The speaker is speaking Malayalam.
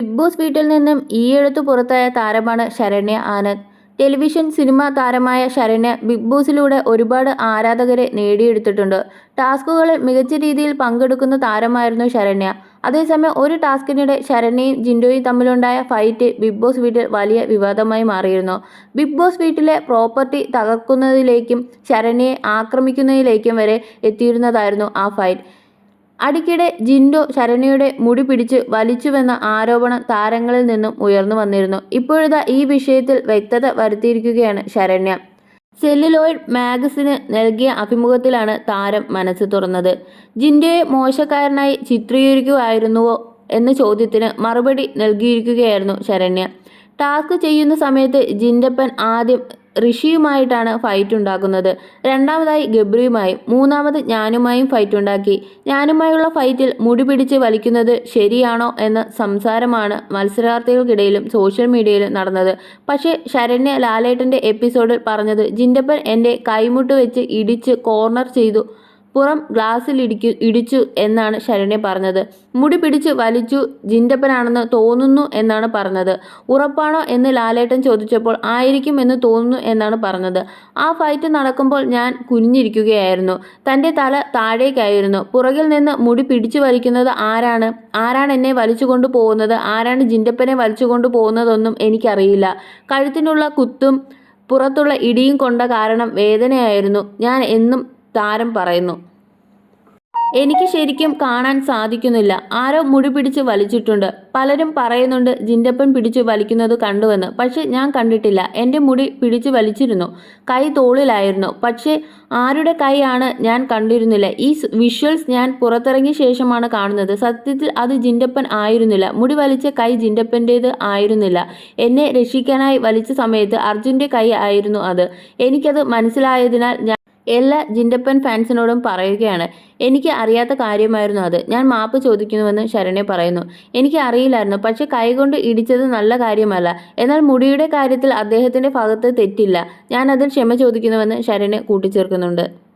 ബിഗ് ബോസ് വീട്ടിൽ നിന്നും ഈയടുത്ത് പുറത്തായ താരമാണ് ശരണ്യ ആനന്ദ്. ടെലിവിഷൻ സിനിമ താരമായ ശരണ്യ ബിഗ് ബോസിലൂടെ ഒരുപാട് ആരാധകരെ നേടിയെടുത്തിട്ടുണ്ട്. ടാസ്കുകളിൽ മികച്ച രീതിയിൽ പങ്കെടുക്കുന്ന താരമായിരുന്നു ശരണ്യ. അതേസമയം ഒരു ടാസ്കിനിടെ ശരണ്യയും ജിൻഡോയും തമ്മിലുണ്ടായ ഫൈറ്റ് ബിഗ് ബോസ് വീട്ടിൽ വലിയ വിവാദമായി മാറിയിരുന്നു. ബിഗ് ബോസ് വീട്ടിലെ പ്രോപ്പർട്ടി തകർക്കുന്നതിലേക്കും ശരണ്യയെ ആക്രമിക്കുന്നതിലേക്കും വരെ എത്തിയിരുന്നതായിരുന്നു ആ ഫൈറ്റ്. അടിക്കിടെ ജിൻഡോ ശരണ്യയുടെ മുടി പിടിച്ച് വലിച്ചുവെന്ന ആരോപണം താരങ്ങളിൽ നിന്നും ഉയർന്നു വന്നിരുന്നു. ഇപ്പോഴത്തെ ഈ വിഷയത്തിൽ വ്യക്തത വരുത്തിയിരിക്കുകയാണ് ശരണ്യ. സെല്ലുലോയിഡ് മാഗസിന് നൽകിയ അഭിമുഖത്തിലാണ് താരം മനസ്സ് തുറന്നത്. ജിൻഡോയെ മോശക്കാരനായി ചിത്രീകരിക്കുമായിരുന്നുവോ എന്ന ചോദ്യത്തിന് മറുപടി നൽകിയിരിക്കുകയായിരുന്നു ശരണ്യ. ടാസ്ക് ചെയ്യുന്ന സമയത്ത് ജിൻഡപ്പൻ ആദ്യം ഋഷിയുമായിട്ടാണ് ഫൈറ്റ് ഉണ്ടാക്കുന്നത്. രണ്ടാമതായി ഗബ്രിയുമായും മൂന്നാമത് ഞാനുമായും ഫൈറ്റ് ഉണ്ടാക്കി. ഞാനുമായുള്ള ഫൈറ്റിൽ മുടി പിടിച്ച് വലിക്കുന്നത് ശരിയാണോ എന്ന സംസാരമാണ് മത്സരാർത്ഥികൾക്കിടയിലും സോഷ്യൽ മീഡിയയിലും നടന്നത്. പക്ഷേ ശരണ്യ ലാലേട്ടന്റെ എപ്പിസോഡിൽ പറഞ്ഞത് ജിൻഡപ്പൻ എന്റെ കൈമുട്ട് വെച്ച് ഇടിച്ച് കോർണർ ചെയ്തു. പുറം ഗ്ലാസ്സിൽ ഇടിക്കു ഇടിച്ചു എന്നാണ് ശരണ്യ പറഞ്ഞത്. മുടി പിടിച്ച് വലിച്ചു ജിൻഡപ്പനാണെന്ന് തോന്നുന്നു എന്നാണ് പറഞ്ഞത്. ഉറപ്പാണോ എന്ന് ലാലേട്ടൻ ചോദിച്ചപ്പോൾ ആയിരിക്കും എന്ന് തോന്നുന്നു എന്നാണ് പറഞ്ഞത്. ആ ഫൈറ്റ് നടക്കുമ്പോൾ ഞാൻ കുനിഞ്ഞിരിക്കുകയായിരുന്നു. തന്റെ തല താഴേക്കായിരുന്നു. പുറകിൽ നിന്ന് മുടി പിടിച്ചു വലിക്കുന്നത് ആരാണ്? ആരാണ് എന്നെ വലിച്ചു കൊണ്ടുപോകുന്നത് ആരാണ് ജിൻഡപ്പനെ വലിച്ചു കൊണ്ടുപോകുന്നതൊന്നും എനിക്കറിയില്ല. കഴുത്തിനുള്ള കുത്തും പുറത്തുള്ള ഇടിയും കൊണ്ട കാരണം വേദനയായിരുന്നു. ഞാൻ എന്നും താരം പറയുന്നു. എനിക്ക് ശരിക്കും കാണാൻ സാധിക്കുന്നില്ല. ആരോ മുടി പിടിച്ച് വലിച്ചിട്ടുണ്ട്. പലരും പറയുന്നുണ്ട് ജിൻഡപ്പൻ പിടിച്ചു വലിക്കുന്നത് കണ്ടുവെന്ന്. പക്ഷെ ഞാൻ കണ്ടിട്ടില്ല. എന്റെ മുടി പിടിച്ചു വലിച്ചിരുന്നു. കൈ തോളിലായിരുന്നു. പക്ഷേ ആരുടെ കൈയാണ് ഞാൻ കണ്ടിരുന്നില്ല. ഈ വിഷ്വൽസ് ഞാൻ പുറത്തിറങ്ങിയ ശേഷമാണ് കാണുന്നത്. സത്യത്തിൽ അത് ജിൻഡപ്പൻ ആയിരുന്നില്ല. മുടി വലിച്ച കൈ ജിൻഡപ്പന്റേത് ആയിരുന്നില്ല. എന്നെ രക്ഷിക്കാനായി വലിച്ച സമയത്ത് അർജുന്റെ കൈ ആയിരുന്നു അത്. എനിക്കത് മനസ്സിലായതിനാൽ എല്ലാ ജിൻഡപ്പൻ ഫാൻസിനോടും പറയുകയാണ്. എനിക്ക് അറിയാത്ത കാര്യമായിരുന്നു അത്. ഞാൻ മാപ്പ് ചോദിക്കുന്നുവെന്ന് ശരണ്യ പറയുന്നു. എനിക്ക് അറിയില്ലായിരുന്നു. പക്ഷെ കൈകൊണ്ട് ഇടിച്ചത് നല്ല കാര്യമല്ല. എന്നാൽ മുടിയുടെ കാര്യത്തിൽ അദ്ദേഹത്തിന്റെ ഭാഗത്ത് തെറ്റില്ല. ഞാൻ അതിൽ ക്ഷമ ചോദിക്കുന്നുവെന്ന് ശരണ്യ കൂട്ടിച്ചേർക്കുന്നുണ്ട്.